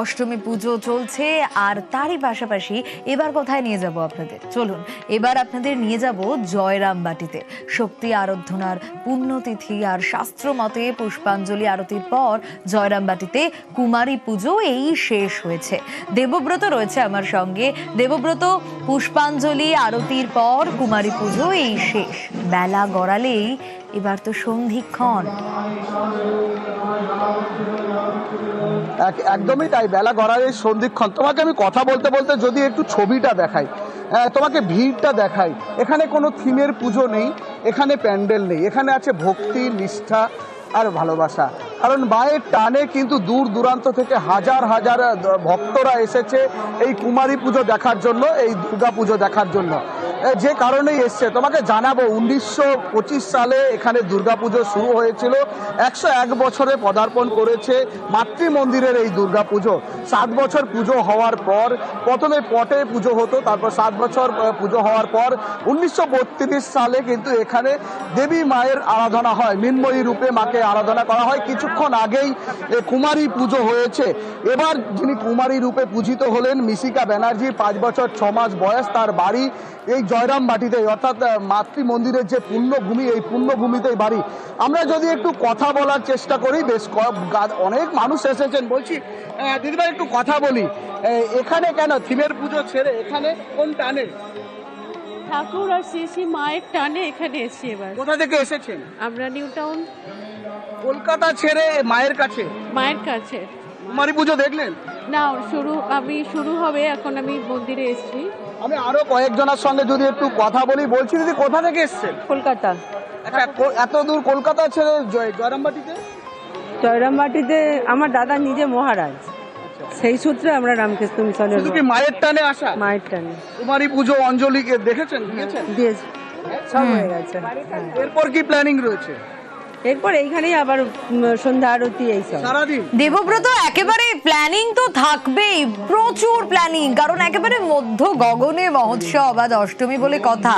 অষ্টমী পুজো চলছে, আর তারই পাশাপাশি এবার কোথায় নিয়ে যাব আপনাদের? চলুন, এবার আপনাদের নিয়ে যাব জয়রাম বাটিতে শক্তি আরাধনার পুণ্যতিথি আর শাস্ত্র মতে পুষ্পাঞ্জলি আরতির পর জয়রাম বাটিতে কুমারী পুজো এই শেষ হয়েছে। দেবব্রত রয়েছে আমার সঙ্গে। দেবব্রত, পুষ্পাঞ্জলি আরতির পর কুমারী পুজো এই শেষ। বেলা গড়ালেই এবার তো সন্ধিক্ষণ। একদমই তাই। বেলা গড়ালে সন্ধিক্ষণ। তোমাকে আমি কথা বলতে বলতে যদি একটু ছবিটা দেখাই আহ, তোমাকে ভিড়টা দেখাই। এখানে কোনো থিমের পুজো নেই এখানে প্যান্ডেল নেই। এখানে আছে ভক্তি নিষ্ঠা আর ভালোবাসা। কারণ মায়ের টানে কিন্তু দূর দূরান্ত থেকে হাজার হাজার ভক্তরা এসেছে এই কুমারী পুজো দেখার জন্য এই দুর্গা পুজো দেখার জন্য। যে কারণেই এসছে। তোমাকে জানাব, উনিশশো পঁচিশ সালে এখানে দুর্গাপুজো শুরু হয়েছিল। একশো এক বছরে পদার্পণ করেছে মাতৃ মন্দিরের এই দুর্গাপুজো। সাত বছর পুজো হওয়ার পর, প্রথমে পটে পুজো হতো, তারপর সাত বছর পুজো হওয়ার পর উনিশশো বত্রিশ সালে কিন্তু এখানে দেবী মায়ের আরাধনা হয়, মৃন্ময়ী রূপে মাকে আরাধনা করা হয়। কিছুক্ষণ আগেই কুমারী পুজো হয়েছে। এবার যিনি কুমারী রূপে পূজিত হলেন মিশিকা ব্যানার্জি, পাঁচ বছর, ছ মাস বয়স তার বাড়ি। এই জয়রাম বাটিতে অর্থাৎ মাতৃ মন্দিরের যে পুণ্যভূমি এই পুণ্যভূমিতেই বাড়ি। আমরা যদি একটু কথা বলার চেষ্টা করি বেশ অনেক মানুষ এসেছেন। বলছি দিদিভাই একটু কথা বলি। এখানে কেন থিমের পুজো ছেড়ে এখানে কোন টানে? ঠাকুর আর শ্রী মায়ের টানে এখানে এসছি এবার। কোথা থেকে এসেছেন? আমরা নিউ টাউন। কলকাতা ছেড়ে মায়ের কাছে? মায়ের কাছে। কুমারী পুজো দেখলেন? না শুরু আমি শুরু হবে এখন আমি মন্দিরে এসেছি। আমি আরও কয়েকজনের সঙ্গে যদি একটু কথা বলি বলছি দিদি কোথা থেকে এসছেন? কলকাতা। আচ্ছা এত দূর কলকাতা ছেড়ে জয় জয়রামবাটিতে? জয়রামবাটিতে আমার দাদা নিজে মহারাজ। সেই সূত্রে আমরা রামকৃষ্ণ মিশনের শুধু কি মায়ের টানে আসা? মায়ের টানে। কুমারী পুজো অঞ্জলিকে দেখেছেন দিয়েছেন? দিয়েছি। সব হয়ে গেছে। এরপর কি প্ল্যানিং রয়েছে? এরপর এইখানেই আবার সন্ধ্যা আরতি এইসব দেবব্রত একেবারে প্ল্যানিং তো থাকবেই। প্রচুর প্ল্যানিং কারণ একেবারে মধ্য গগনে মহোৎসব আজ অষ্টমী বলে কথা।